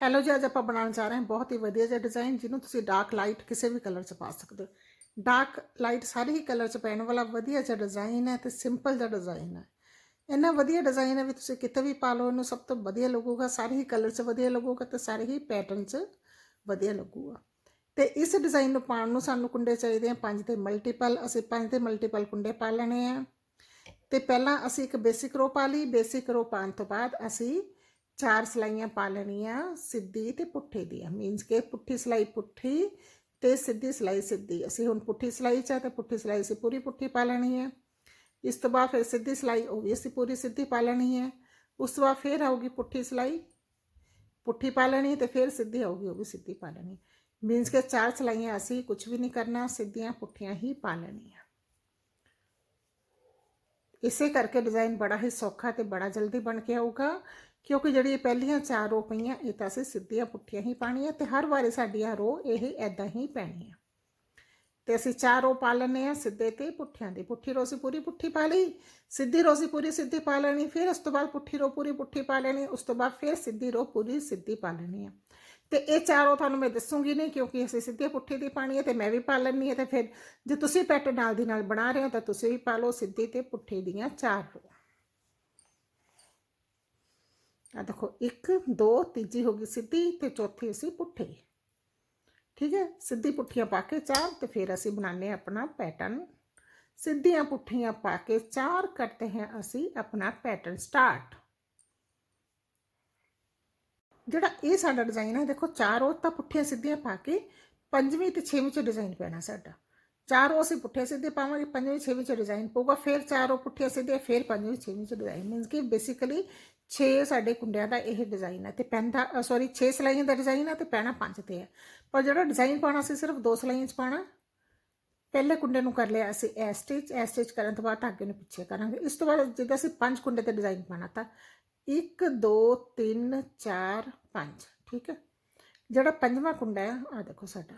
Hello ਜੀ, ਅੱਜ ਆਪਾਂ ਬਣਾਉਣ ਜਾ ਰਹੇ ਹਾਂ ਬਹੁਤ ਹੀ ਵਧੀਆ ਜਿਹਾ ਡਿਜ਼ਾਈਨ ਜਿਹਨੂੰ ਤੁਸੀਂ ਡਾਰਕ ਲਾਈਟ ਕਿਸੇ ਵੀ ਕਲਰ 'ਚ ਪਾ ਸਕਦੇ ਹੋ। ਡਾਰਕ ਲਾਈਟ ਸਾਰੇ ਹੀ ਕਲਰ 'ਚ ਪੈਣ ਵਾਲਾ ਵਧੀਆ ਜਿਹਾ ਡਿਜ਼ਾਈਨ ਹੈ ਤੇ ਸਿੰਪਲ ਜਿਹਾ ਡਿਜ਼ਾਈਨ ਹੈ। ਇੰਨਾ ਵਧੀਆ ਡਿਜ਼ਾਈਨ ਹੈ ਵੀ ਤੁਸੀਂ ਕਿਤੇ ਵੀ ਪਾ ਲਓ, ਇਹਨੂੰ ਸਭ ਤੋਂ ਵਧੀਆ ਲੱਗੂਗਾ। ਸਾਰੇ ਹੀ ਕਲਰ 'ਚ ਵਧੀਆ ਲੱਗੂਗਾ ਤੇ ਸਾਰੇ ਹੀ ਪੈਟਰਨ 'ਚ ਵਧੀਆ ਲੱਗੂਗਾ। ਤੇ ਇਸ ਡਿਜ਼ਾਈਨ ਨੂੰ ਪਾਉਣ ਨੂੰ ਸਾਨੂੰ ਕੁੰਡੇ ਚਾਹੀਦੇ ਆ ਪੰਜ ਦੇ ਮਲਟੀਪਲ ਅਸੀਂ ਪੰਜ ਦੇ ਮਲਟੀਪਲ ਕੁੰਡੇ ਪਾ ਲੈਣੇ ਆ। ਤੇ ਪਹਿਲਾਂ ਅਸੀਂ ਇੱਕ ਬੇਸਿਕ ਰੋ ਪਾ ਲਈ। ਬੇਸਿਕ ਰੋ ਪਾਉਣ ਤੋਂ ਬਾਅਦ ਅਸੀਂ ਚਾਰ ਸਲਾਈਆਂ ਪਾ ਲੈਣੀਆਂ ਸਿੱਧੀ ਤੇ ਪੁੱਠੀ ਦੀਆਂ ਮੀਨਸ ਕਿ ਪੁੱਠੀ ਸਲਾਈ ਪੁੱਠੀ ਤੇ ਸਿੱਧੀ ਸਲਾਈ ਸਿੱਧੀ ਅਸੀਂ ਹੁਣ ਪੁੱਠੀ ਸਲਾਈ ਚ ਆ ਤੇ ਪੁੱਠੀ ਸਲਾਈ ਅਸੀਂ ਪੂਰੀ ਪੁੱਠੀ ਪਾ ਲੈਣੀ ਹੈ ਇਸ ਤੋਂ ਬਾਅਦ ਫਿਰ ਸਿੱਧੀ ਸਲਾਈ ਉਹ ਵੀ ਅਸੀਂ ਪੂਰੀ ਸਿੱਧੀ ਪਾ ਲੈਣੀ ਹੈ ਉਸ ਤੋਂ ਬਾਅਦ ਫਿਰ ਆਊਗੀ ਪੁੱਠੀ ਸਲਾਈ ਪੁੱਠੀ ਪਾ ਲੈਣੀ ਤੇ ਫਿਰ ਸਿੱਧੀ ਆਊਗੀ ਉਹ ਵੀ ਸਿੱਧੀ ਪਾ ਲੈਣੀ ਮੀਨਸ ਕਿ ਚਾਰ ਸਲਾਈਆਂ ਅਸੀਂ ਕੁਝ ਵੀ ਨਹੀਂ ਕਰਨਾ ਸਿੱਧੀਆਂ ਪੁੱਠੀਆਂ ਹੀ ਪਾ ਲੈਣੀਆਂ ਇਸੇ ਕਰਕੇ ਡਿਜ਼ਾਈਨ ਬੜਾ ਹੀ ਸੌਖਾ ਤੇ ਬੜਾ ਜਲਦੀ ਬਣ ਕੇ ਆਊਗਾ ਕਿਉਂਕਿ ਜਿਹੜੀ ਇਹ ਪਹਿਲੀਆਂ ਚਾਰ ਰੋ ਪਈਆਂ, ਇਹ ਤਾਂ ਅਸੀਂ ਸਿੱਧੀਆਂ ਪੁੱਠੀਆਂ ਹੀ ਪਾਣੀਆਂ ਤੇ ਹਰ ਵਾਰੀ ਸਾਡੀਆਂ ਰੋ ਇਹ ਐਦਾਂ ਹੀ ਪੈਣੀਆਂ। ਆ ਤੇ ਅਸੀਂ ਚਾਰ ਰੋ ਪਾ ਲੈਣੇ ਆ ਸਿੱਧੇ ਤੇ ਪੁੱਠਿਆਂ ਦੀ। ਪੁੱਠੀ ਰੋ ਅਸੀਂ ਪੂਰੀ ਪੁੱਠੀ ਪਾ ਲਈ, ਸਿੱਧੀ ਰੋ ਅਸੀਂ ਪੂਰੀ ਸਿੱਧੀ ਪਾ ਲੈਣੀ, ਫਿਰ ਉਸ ਤੋਂ ਬਾਅਦ ਪੁੱਠੀ ਰੋ ਪੂਰੀ ਪੁੱਠੀ ਪਾ ਲੈਣੀ, ਉਸ ਤੋਂ ਬਾਅਦ ਫਿਰ ਸਿੱਧੀ ਰੋ ਪੂਰੀ ਸਿੱਧੀ ਪਾ ਲੈਣੀ ਆ। ਤੇ ਇਹ ਚਾਰੋਂ ਤੁਹਾਨੂੰ ਮੈਂ ਦੱਸੂਗੀ ਨਹੀਂ, ਕਿਉਂਕਿ ਅਸੀਂ ਸਿੱਧੇ ਪੁੱਠੀ ਦੀ ਪਾਣੀ ਹੈ ਤੇ ਮੈਂ ਵੀ ਪਾ ਲੈਣੀ ਹੈ ਤੇ ਫਿਰ ਜੇ ਤੁਸੀਂ ਪੈਟ ਨਾਲ ਦੀ ਨਾਲ ਬਣਾ ਰਹੇ ਹੋ ਤਾਂ ਤੁਸੀਂ ਵੀ ਪਾ ਲਓ ਸਿੱਧੀ ਤੇ ਪੁੱਠੀ ਦੀਆਂ ਚਾਰ ਰੋ ਆ ਦੇਖੋ 1 2 ਤੀਜੀ ਹੋ ਗਈ ਸਿੱਧੀ ਤੇ ਚੌਥੀ ਅਸੀਂ ਪੁੱਠੀ ਠੀਕ ਹੈ ਸਿੱਧੀ ਪੁੱਠੀਆਂ ਪਾ ਕੇ ਚਾਰ ਤੇ ਫਿਰ ਅਸੀਂ ਬਣਾਉਂਦੇ ਹਾਂ ਆਪਣਾ ਪੈਟਰਨ ਸਿੱਧੀਆਂ ਪੁੱਠੀਆਂ ਪਾ ਕੇ ਚਾਰ ਕਰਤੇ हैं ਅਸੀਂ ਆਪਣਾ ਪੈਟਰਨ ਸਟਾਰਟ ਜਿਹੜਾ ਇਹ ਸਾਡਾ ਡਿਜ਼ਾਈਨ ਹੈ ਦੇਖੋ ਚਾਰ ਉਹ ਤਾਂ ਪੁੱਠੀਆਂ ਸਿੱਧੀਆਂ ਪਾ ਕੇ ਪੰਜਵੀਂ ਤੇ ਛੇਵੀਂ ਚ ਡਿਜ਼ਾਈਨ ਪੈਣਾ ਸਾਡਾ ਚਾਰ ਉਹ ਅਸੀਂ ਪੁੱਠੇ ਸਿੱਧੇ ਪਾਵਾਂਗੇ ਪੰਜਵੀਂ ਛੇਵੀਂ ਚ ਡਿਜ਼ਾਈਨ ਪਊਗਾ ਫਿਰ ਚਾਰ ਉਹ ਪੁੱਠੇ ਸਿੱਧੇ ਫਿਰ ਪੰਜਵੀਂ ਛੇਵੀਂ ਚ ਡਿਜ਼ਾਈਨ ਮੀਨਸ ਕਿ ਬੇਸਿਕਲੀ 6 ਸਾਡੇ ਕੁੰਡਿਆਂ ਦਾ ਇਹ ਡਿਜ਼ਾਈਨ ਹੈ ਤੇ ਪੈਂਦਾ ਸੌਰੀ 6 ਸਲਾਈਆਂ ਦਾ ਡਿਜ਼ਾਈਨ ਹੈ ਤੇ ਪੈਣਾ ਪੰਜ ਤੇ ਹੈ। ਪਰ ਜਿਹੜਾ ਡਿਜ਼ਾਈਨ ਪਾਉਣਾ ਸੀ ਸਿਰਫ ਦੋ ਸਲਾਈਆਂ ਚ ਪਾਉਣਾ। ਪਹਿਲੇ ਕੁੰਡੇ ਨੂੰ ਕਰ ਲਿਆ ਅਸੀਂ ਐ ਸਟਿਚ ਐ ਸਟਿਚ ਕਰਨ ਤੋਂ ਬਾਅਦ ਧਾਗੇ ਨੂੰ ਪਿੱਛੇ ਕਰਾਂਗੇ। ਇਸ ਤੋਂ ਬਾਅਦ ਜਿੱਦਾਂ ਅਸੀਂ ਪੰਜ ਕੁੰਡੇ ਤੇ ਡਿਜ਼ਾਈਨ ਪਾਣਾ ਤਾਂ 1 2 3 4 5 ਠੀਕ ਹੈ? ਜਿਹੜਾ ਪੰਜਵਾਂ ਕੁੰਡਾ ਹੈ ਆ ਦੇਖੋ ਸਾਡਾ।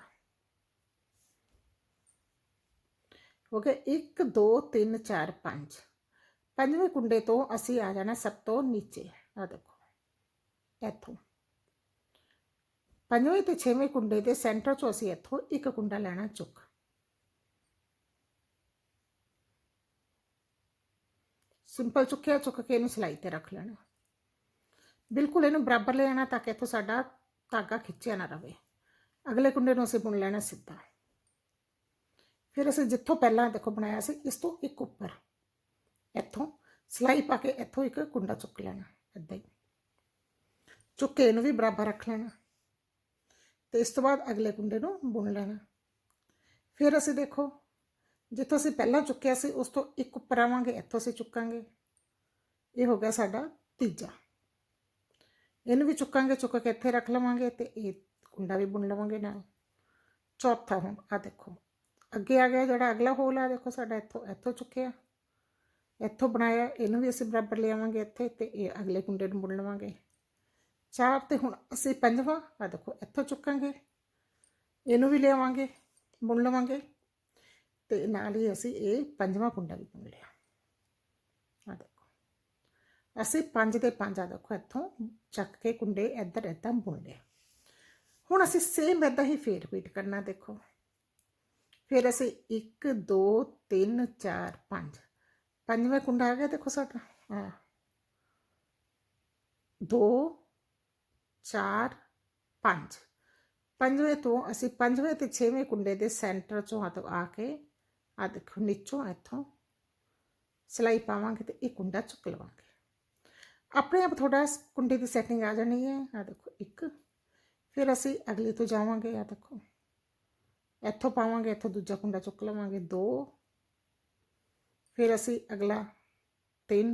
ਹੋ ਗਿਆ 1 2 3 4 5 ਪੰਜਵੇਂ ਕੁੰਡੇ ਤੋਂ ਅਸੀਂ ਆ ਜਾਣਾ ਸਭ ਤੋਂ ਨੀਚੇ ਆ ਦੇਖੋ ਇੱਥੋਂ ਪੰਜਵੇਂ ਤੇ ਛੇਵੇਂ ਕੁੰਡੇ ਦੇ ਸੈਂਟਰ ਚੋਂ ਅਸੀਂ ਇੱਥੋਂ ਇੱਕ ਕੁੰਡਾ ਲੈਣਾ ਚੁੱਕ ਸਿੰਪਲ ਚੁੱਕਿਆ ਚੁੱਕ ਕੇ ਇਹਨੂੰ ਸਲਾਈ ਤੇ ਰੱਖ ਲੈਣਾ ਬਿਲਕੁਲ ਇਹਨੂੰ ਬਰਾਬਰ ਲੈ ਆਣਾ ਤਾਂ ਕਿ ਇੱਥੋਂ ਸਾਡਾ ਧਾਗਾ ਖਿੱਚਿਆ ਨਾ ਰਵੇ ਅਗਲੇ ਕੁੰਡੇ ਨੂੰ ਅਸੀਂ ਬੁਣ ਲੈਣਾ ਸਿੱਧਾ ਫਿਰ ਅਸੀਂ ਜਿੱਥੋਂ ਪਹਿਲਾਂ ਦੇਖੋ ਬਣਾਇਆ ਸੀ ਇਸ ਤੋਂ ਇੱਕ ਉੱਪਰ ਇੱਥੋਂ ਸਲਾਈ ਪਾ ਕੇ ਇੱਥੋਂ ਇੱਕ ਕੁੰਡਾ ਚੁੱਕ ਲੈਣਾ ਇਦਾਂ ਹੀ ਚੁੱਕ ਕੇ ਇਹਨੂੰ ਵੀ ਬਰਾਬਰ ਰੱਖ ਲੈਣਾ ਤੇ ਇਸ ਤੋਂ ਬਾਅਦ ਅਗਲੇ ਕੁੰਡੇ ਨੂੰ ਬੁਣ ਲੈਣਾ ਫਿਰ ਅਸੀਂ ਦੇਖੋ ਜਿੱਥੋਂ ਅਸੀਂ ਪਹਿਲਾਂ ਚੁੱਕਿਆ ਸੀ ਉਸ ਤੋਂ ਇੱਕ ਉੱਪਰ ਆਵਾਂਗੇ ਇੱਥੋਂ ਅਸੀਂ ਚੁੱਕਾਂਗੇ ਇਹ ਹੋ ਗਿਆ ਸਾਡਾ ਤੀਜਾ ਇਹਨੂੰ ਵੀ ਚੁੱਕਾਂਗੇ ਚੁੱਕ ਕੇ ਇੱਥੇ ਰੱਖ ਲਵਾਂਗੇ ਤੇ ਇਹ ਕੁੰਡਾ ਵੀ ਬੁਣ ਲਵਾਂਗੇ ਨਾਲ ਚੌਥਾ ਹੁਣ ਆ ਦੇਖੋ ਅੱਗੇ ਆ ਗਿਆ ਜਿਹੜਾ ਅਗਲਾ ਹੋਲ ਆ ਦੇਖੋ ਸਾਡਾ ਇੱਥੋਂ ਇੱਥੋਂ ਚੁੱਕਿਆ ਇੱਥੋਂ ਬਣਾਇਆ, ਇਹਨੂੰ ਵੀ ਅਸੀਂ ਬਰਾਬਰ ਲਿਆਵਾਂਗੇ ਇੱਥੇ ਤੇ ਇਹ ਅਗਲੇ ਕੁੰਡੇ ਨੂੰ ਬੁਣ ਲਵਾਂਗੇ। ਚਾਰ ਤੇ ਹੁਣ ਅਸੀਂ ਪੰਜਵਾਂ ਆ ਦੇਖੋ ਇੱਥੋਂ ਚੁੱਕਾਂਗੇ। ਇਹਨੂੰ ਵੀ ਲਿਆਵਾਂਗੇ ਬੁਣ ਲਵਾਂਗੇ ਤੇ ਨਾਲ ਹੀ ਅਸੀਂ ਇਹ ਪੰਜਵਾਂ ਕੁੰਡਾ ਵੀ ਬੁਣ ਲਿਆ। ਆ ਦੇਖੋ। ਅਸੀਂ ਪੰਜ ਦੇ ਪੰਜ ਆ ਦੇਖੋ ਇੱਥੋਂ ਚੱਕ ਕੇ ਕੁੰਡੇ ਇੱਧਰ ਇੱਦਾਂ ਬੁਣ ਲਿਆ। ਹੁਣ ਅਸੀਂ ਸੇਮ ਇੱਦਾਂ ਹੀ ਫੇਰ ਰਿਪੀਟ ਕਰਨਾ ਦੇਖੋ। ਫਿਰ ਅਸੀਂ 1 2 3 4 5 ਪੰਜਵਾਂ ਕੁੰਡਾ ਆ ਗਿਆ ਦੇਖੋ ਸਾਡਾ ਆ 2 4 5 ਪੰਜਵੇਂ ਤੋਂ ਅਸੀਂ ਪੰਜਵੇਂ ਤੇ ਛੇਵੇਂ ਕੁੰਡੇ ਦੇ ਸੈਂਟਰ ਚੋਂ ਆ ਆ ਕੇ ਆ ਦੇਖੋ ਨੀਚੋਂ ਇੱਥੋਂ ਸਲਾਈ ਪਾਵਾਂਗੇ ਤੇ ਇਹ ਕੁੰਡਾ ਚੁੱਕ ਲਵਾਂਗੇ ਆਪਣੇ ਆਪ ਥੋੜਾ ਕੁੰਡੇ ਦੀ ਸੈਟਿੰਗ ਆ ਜਾਣੀ ਹੈ ਆ ਦੇਖੋ ਇੱਕ ਫਿਰ ਅਸੀਂ ਅਗਲੇ ਤੋਂ ਜਾਵਾਂਗੇ ਆ ਦੇਖੋ ਇੱਥੋਂ ਪਾਵਾਂਗੇ ਇੱਥੋਂ ਦੂਜਾ ਕੁੰਡਾ ਚੁੱਕ ਲਵਾਂਗੇ 2 ਫਿਰ ਅਸੀਂ ਅਗਲਾ 3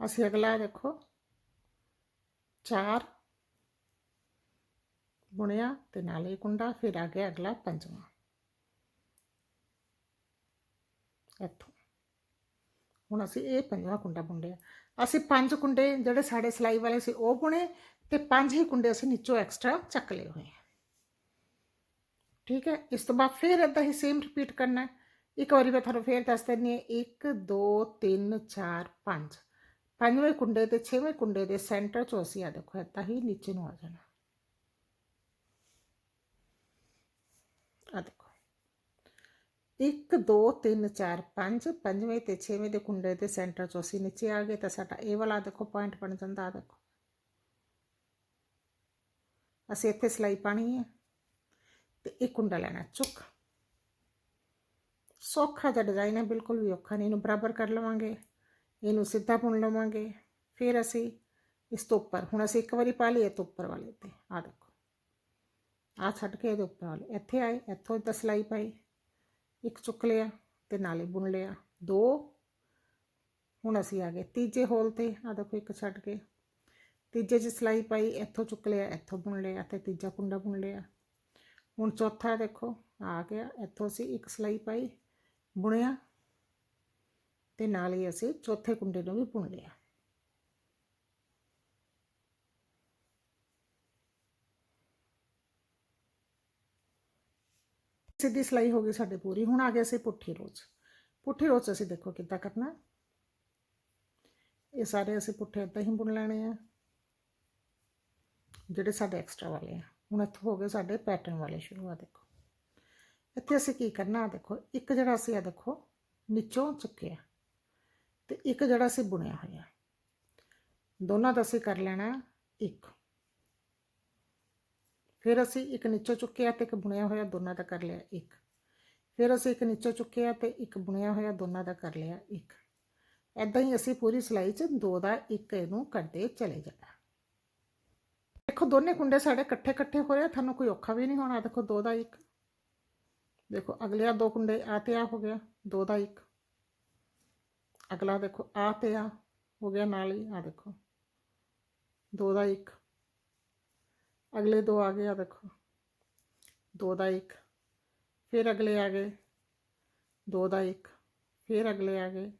ਅਸੀਂ ਅਗਲਾ ਦੇਖੋ 4 ਬੁਣਿਆ ਤੇ ਨਾਲੇ ਕੁੰਡਾ ਫਿਰ ਆ ਗਿਆ ਅਗਲਾ ਪੰਜਵਾਂ ਇੱਥੋਂ ਹੁਣ ਅਸੀਂ ਇਹ ਪੰਜਵਾਂ ਕੁੰਡਾ ਬੁਣਿਆ ਅਸੀਂ ਪੰਜ ਕੁੰਡੇ ਜਿਹੜੇ ਸਾਡੇ ਸਲਾਈ ਵਾਲੇ ਸੀ ਉਹ ਬੁਣੇ ਤੇ ਪੰਜ ਹੀ ਕੁੰਡੇ ਅਸੀਂ ਨੀਚੋਂ ਐਕਸਟਰਾ ਚੱਕ ਲਏ ਹੋਏ ਆ ਠੀਕ ਹੈ ਇਸ ਤੋਂ ਬਾਅਦ ਫਿਰ ਇਦਾਂ ਹੀ ਸੇਮ ਰਿਪੀਟ ਕਰਨਾ ਹੈ ਇੱਕ ਵਾਰੀ ਮੈਂ ਤੁਹਾਨੂੰ ਫੇਰ ਦੱਸ ਦਿੰਦੀ ਹਾਂ 1 2 3 4 5 ਪੰਜਵੇਂ ਕੁੰਡੇ ਤੇ ਛੇਵੇਂ ਕੁੰਡੇ ਦੇ ਸੈਂਟਰ ਚੋਂ ਅਸੀਂ ਆ ਦੇਖੋ ਏਦਾਂ ਹੀ ਨੀਚੇ ਨੂੰ ਆ ਜਾਣਾ ਆ ਦੇਖੋ 1 2 3 4 5 ਪੰਜਵੇਂ ਤੇ ਛੇਵੇਂ ਦੇ ਕੁੰਡੇ ਦੇ ਸੈਂਟਰ ਚੋਂ ਅਸੀਂ ਨੀਚੇ ਆ ਗਏ ਤਾਂ ਸਾਡਾ ਇਹ ਵਾਲਾ ਦੇਖੋ ਪੁਆਇੰਟ ਬਣ ਜਾਂਦਾ ਆ ਦੇਖੋ ਅਸੀਂ ਇੱਥੇ ਸਲਾਈ ਪਾਣੀ ਹੈ। ਤੇ ਇੱਕ ਕੁੰਡਾ ਲੈਣਾ, ਚੁੱਕ। ਸੌਖਾ ਜਿਹਾ ਡਿਜ਼ਾਈਨ ਹੈ, ਬਿਲਕੁਲ ਵੀ ਔਖਾ ਨਹੀਂ। ਇਹਨੂੰ ਬਰਾਬਰ ਕਰ ਲਵਾਂਗੇ, ਇਹਨੂੰ ਸਿੱਧਾ ਬੁਣ ਲਵਾਂਗੇ। ਫਿਰ ਅਸੀਂ ਇਸ ਤੋਂ ਉੱਪਰ, ਹੁਣ ਅਸੀਂ ਇੱਕ ਵਾਰੀ ਪਾ ਲਈਏ ਤੋਂ ਉੱਪਰ ਵਾਲੇ ਤੇ। ਆ ਦੇਖੋ। ਆ ਛੱਡ ਕੇ ਇਹਦੇ ਉੱਪਰ ਵਾਲੇ। ਇੱਥੇ ਆਏ, ਇੱਥੋਂ ਤਾਂ ਸਲਾਈ ਪਾਈ। ਇੱਕ ਚੁੱਕ ਲਿਆ ਤੇ ਨਾਲੇ ਬੁਣ ਲਿਆ। ਦੋ। ਹੁਣ ਅਸੀਂ ਆ ਗਏ ਤੀਜੇ ਹੋਲ ਤੇ। ਆ ਦੇਖੋ, ਇੱਕ ਛੱਡ ਕੇ। ਤੀਜੇ 'ਚ ਸਲਾਈ ਪਾਈ ਇੱਥੋਂ ਚੁੱਕ ਲਿਆ ਇੱਥੋਂ ਬੁਣ ਲਿਆ ਤੇ ਤੀਜਾ ਕੁੰਡਾ ਬੁਣ ਲਿਆ ਹੁਣ ਚੌਥਾ ਦੇਖੋ ਆ ਗਿਆ ਇੱਥੋਂ ਅਸੀਂ ਇੱਕ ਸਲਾਈ ਪਾਈ ਬੁਣਿਆ ਤੇ ਨਾਲ ਹੀ ਅਸੀਂ ਚੌਥੇ ਕੁੰਡੇ ਨੂੰ ਵੀ ਬੁਣ ਲਿਆ ਸਿੱਧੀ ਸਲਾਈ ਹੋ ਗਈ ਸਾਡੇ ਪੂਰੀ ਹੁਣ ਆ ਗਿਆ ਅਸੀਂ ਪੁੱਠੀ ਰੋਜ਼ ਪੁੱਠੀ ਰੋਜ਼ ਅਸੀਂ ਦੇਖੋ ਕਿੱਦਾਂ ਕਰਨਾ ਇਹ ਸਾਰੇ ਅਸੀਂ ਪੁੱਠੇ ਏਦਾਂ ਹੀ ਬੁਣ ਲੈਣੇ ਆ ਜਿਹੜੇ ਸਾਡੇ ਐਕਸਟਰਾ ਵਾਲੇ ਆ। ਹੁਣ ਇੱਥੋਂ ਹੋ ਗਏ ਸਾਡੇ ਪੈਟਰਨ ਵਾਲੇ ਸ਼ੁਰੂ ਆ, ਦੇਖੋ। ਇੱਥੇ ਅਸੀਂ ਕੀ ਕਰਨਾ ਦੇਖੋ, ਇੱਕ ਜਿਹੜਾ ਅਸੀਂ ਆ ਦੇਖੋ, ਨੀਚੋਂ ਚੁੱਕਿਆ। ਤੇ ਇੱਕ ਜਿਹੜਾ ਅਸੀਂ ਬੁਣਿਆ ਹੋਇਆ। ਦੋਨਾਂ ਦਾ ਅਸੀਂ ਕਰ ਲੈਣਾ ਇੱਕ। ਫਿਰ ਅਸੀਂ ਇੱਕ ਨੀਚੋਂ ਚੁੱਕਿਆ ਤੇ ਇੱਕ ਬੁਣਿਆ ਹੋਇਆ, ਦੋਨਾਂ ਦਾ ਕਰ ਲਿਆ ਇੱਕ। ਫਿਰ ਅਸੀਂ ਇੱਕ ਨੀਚੋਂ ਚੁੱਕਿਆ ਤੇ ਇੱਕ ਬੁਣਿਆ ਹੋਇਆ, ਦੋਨਾਂ ਦਾ ਕਰ ਲਿਆ ਇੱਕ। ਐਦਾਂ ਹੀ ਅਸੀਂ ਪੂਰੀ ਸਿਲਾਈ 'ਚ ਦੋ ਦਾ ਇੱਕ ਇਹਨੂੰ ਕਰਦੇ ਚਲੇ ਜਾਣਾ। ਦੇਖੋ ਦੋਨੇ ਕੁੰਡੇ ਸਾਡੇ ਇਕੱਠੇ ਇਕੱਠੇ ਹੋ ਰਹੇ ਆ, ਤੁਹਾਨੂੰ ਕੋਈ ਔਖਾ ਵੀ ਨਹੀਂ ਹੋਣਾ। ਦੇਖੋ ਦੋ ਦਾ ਇੱਕ। ਦੇਖੋ ਅਗਲੇ ਆ ਦੋ ਕੁੰਡੇ ਆ ਤੇ ਆ ਹੋ ਗਿਆ ਦੋ ਦਾ ਇੱਕ। ਅਗਲਾ ਦੇਖੋ ਆ ਤੇ ਆ ਹੋ ਗਿਆ ਨਾਲ ਹੀ ਆ ਦੇਖੋ। ਦੋ ਦਾ ਇੱਕ। ਅਗਲੇ ਦੋ ਆ ਗਏ ਆ ਦੇਖੋ। ਦੋ ਦਾ ਇੱਕ। ਫਿਰ ਅਗਲੇ ਆ ਗਏ ਦੋ ਦਾ ਇੱਕ। ਫਿਰ ਅਗਲੇ ਆ ਗਏ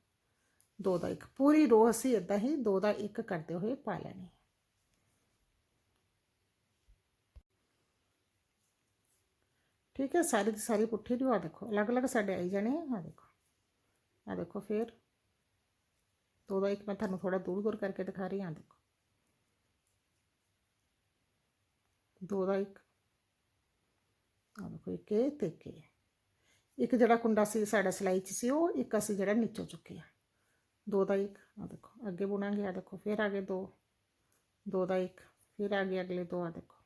ਦੋ ਦਾ ਇੱਕ। ਪੂਰੀ ਰੋ ਅਸੀਂ ਇਦਾਂ ਹੀ ਦੋ ਦਾ ਇੱਕ ਕਰਦੇ ਹੋਏ ਪਾ ਲੈਣੀ। ਠੀਕ ਹੈ ਸਾਰੀ ਦੀ ਸਾਰੀ ਪੁੱਠੀ ਦੀ ਆ ਦੇਖੋ ਅਲੱਗ-ਅਲੱਗ ਸਾਡੇ ਆਈ ਜਾਣੇ ਆ ਆਹ ਦੇਖੋ ਆ ਦੇਖੋ ਫਿਰ ਦੋ ਦਾ ਇੱਕ ਮੈਂ ਤੁਹਾਨੂੰ ਥੋੜਾ ਦੂਰ ਦੂਰ ਕਰਕੇ ਦਿਖਾ ਰਹੀ ਹਾਂ ਦੇਖੋ ਦੋ ਦਾ ਇੱਕ ਆ ਦੇਖੋ ਇੱਕ ਇਹ ਤੇ ਇੱਕ ਇਹ। ਇੱਕ ਜਿਹੜਾ ਕੁੰਡਾ ਸੀ ਸਾਡਾ ਸਿਲਾਈ 'ਚ ਸੀ ਉਹ ਇੱਕ ਅਸੀਂ ਜਿਹੜਾ ਨੀਚੋਂ ਚੁੱਕਿਆ ਦੋ ਦਾ ਇੱਕ ਆ ਦੇਖੋ ਅੱਗੇ ਬੁਣਾਂਗੇ ਆ ਦੇਖੋ ਫਿਰ ਆ ਗਏ ਦੋ ਦੋ ਦਾ ਇੱਕ ਫਿਰ ਆ ਗਏ ਅਗਲੇ ਦੋ ਆ ਦੇਖੋ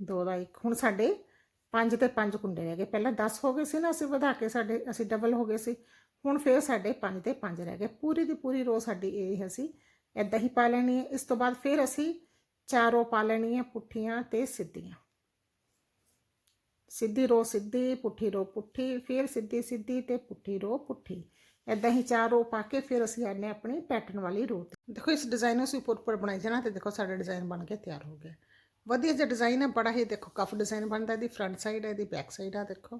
ਦੋ ਦਾ ਇੱਕ ਹੁਣ ਸਾਡੇ ਪੰਜ ਤੇ ਪੰਜ ਕੁੰਡੇ ਰਹਿ ਗਏ। ਪਹਿਲਾਂ 10 ਹੋ ਗਏ ਸੀ ਨਾ, ਅਸੀਂ ਵਧਾ ਕੇ ਸਾਡੇ, ਅਸੀਂ ਡਬਲ ਹੋ ਗਏ ਸੀ। ਹੁਣ ਫਿਰ ਸਾਡੇ ਪੰਜ ਤੇ ਪੰਜ ਰਹਿ ਗਏ। ਪੂਰੀ ਦੀ ਪੂਰੀ ਰੋ ਸਾਡੀ ਇਹ ਅਸੀਂ ਐਦਾਂ ਹੀ ਪਾ ਲੈਣੀ ਹੈ। ਇਸ ਤੋਂ ਬਾਅਦ ਫਿਰ ਅਸੀਂ ਚਾਰੋਂ ਪਾ ਲੈਣੀ ਹੈ, ਪੁੱਠੀਆਂ ਤੇ ਸਿੱਧੀਆਂ। ਸਿੱਧੀ ਰੋ ਸਿੱਧੀ, ਪੁੱਠੀ ਰੋ ਪੁੱਠੀ, ਫਿਰ ਸਿੱਧੀ ਸਿੱਧੀ ਤੇ ਪੁੱਠੀ ਰੋ ਪੁੱਠੀ। ਐਦਾਂ ਹੀ ਚਾਰ ਰੋ ਪਾ ਕੇ ਫਿਰ ਅਸੀਂ ਆਨੇ ਆਪਣੀ ਪੈਟਰਨ ਵਾਲੀ ਰੋ ਦੇਖੋ, ਇਸ ਡਿਜ਼ਾਈਨ ਨੂੰ ਅਸੀਂ ਉੱਪਰ ਉੱਪਰ ਬਣਾਈ ਜਾਣਾ ਤੇ ਦੇਖੋ ਸਾਡਾ ਡਿਜ਼ਾਈਨ ਬਣ ਕੇ ਤਿਆਰ ਹੋ ਗਿਆ ਵਧੀਆ ਜਿਹਾ ਡਿਜ਼ਾਈਨ ਹੈ, ਬੜਾ ਹੀ ਦੇਖੋ ਕਫ ਡਿਜ਼ਾਈਨ ਬਣਦਾ, ਇਹਦੀ ਫਰੰਟ ਸਾਈਡ ਹੈ, ਇਹਦੀ ਬੈਕ ਸਾਈਡ ਆ ਦੇਖੋ।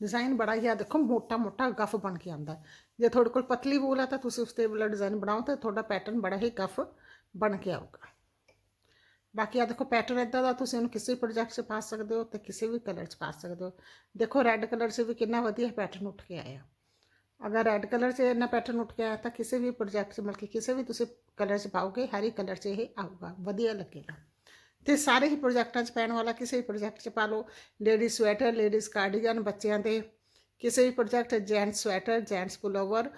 ਡਿਜ਼ਾਈਨ ਬੜਾ ਹੀ ਆ, ਦੇਖੋ ਮੋਟਾ ਮੋਟਾ ਗਫ ਬਣ ਕੇ ਆਂਦਾ ਜੇ ਤੁਹਾਡੇ ਕੋਲ ਪਤਲੀ ਵੂਲ ਆ ਤਾਂ ਤੁਸੀਂ ਉਸ ਤੇ ਵਾਲਾ ਡਿਜ਼ਾਈਨ ਬਣਾਓ, ਤਾਂ ਤੁਹਾਡਾ ਪੈਟਰਨ ਬੜਾ ਹੀ ਗਫ ਬਣ ਕੇ ਆਊਗਾ। ਬਾਕੀ ਆ ਦੇਖੋ ਪੈਟਰਨ ਇਦਾਂ ਦਾ, ਤੁਸੀਂ ਉਹਨੂੰ ਕਿਸੇ ਪ੍ਰੋਜੈਕਟ 'ਚ ਪਾ ਸਕਦੇ ਹੋ, ਤੇ ਕਿਸੇ ਵੀ ਕਲਰ 'ਚ ਪਾ ਸਕਦੇ ਹੋ। ਦੇਖੋ ਰੈੱਡ ਕਲਰ 'ਚ ਵੀ ਕਿੰਨਾ ਵਧੀਆ ਪੈਟਰਨ ਉੱਠ ਕੇ ਆਇਆ। अगर रेड कलर से इन्ना पैटर्न उठ गया तो किसी भी प्रोजेक्ट से मतलब किसी भी तुम कलर से पाओगे, हरी कलर से ही आऊगा वजिए लगेगा। तो सारे ही प्रोजेक्टा पैन वाला, किसी भी प्रोजेक्ट पा लो लेडीज़ स्वैटर लेडीज़ कार्डिगन बच्चों के किसी भी project gents sweater gents pullover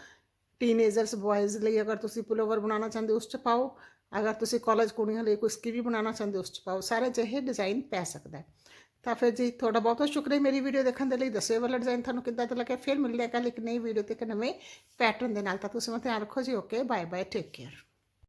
teenagers boys लिए अगर तुम पुलओवर बनाना चाहते उस पाओ। अगर तुम कॉलेज कुड़ियों कोई भी बनाना चाहते उस पाओ। सारे जहे डिज़ाइन पै सकता है। ਤਾਂ ਫਿਰ ਜੀ ਤੁਹਾਡਾ ਬਹੁਤ ਬਹੁਤ ਸ਼ੁਕਰੀਆ ਮੇਰੀ ਵੀਡੀਓ ਦੇਖਣ ਦੇ ਲਈ। ਦੱਸਿਓ ਵਾਲਾ ਡਿਜ਼ਾਈਨ ਤੁਹਾਨੂੰ ਕਿੱਦਾਂ ਦਾ ਲੱਗਿਆ? ਫਿਰ ਮਿਲਦੇ ਹਾਂ ਕੱਲ੍ਹ ਇੱਕ ਨਈ ਵੀਡੀਓ ਤੇ ਇੱਕ ਨਵੇਂ ਪੈਟਰਨ ਦੇ ਨਾਲ। ਤਾਂ ਤੁਸੀਂ ਮੈਂ ਧਿਆਨ ਰੱਖੋ ਜੀ। Okay bye bye take care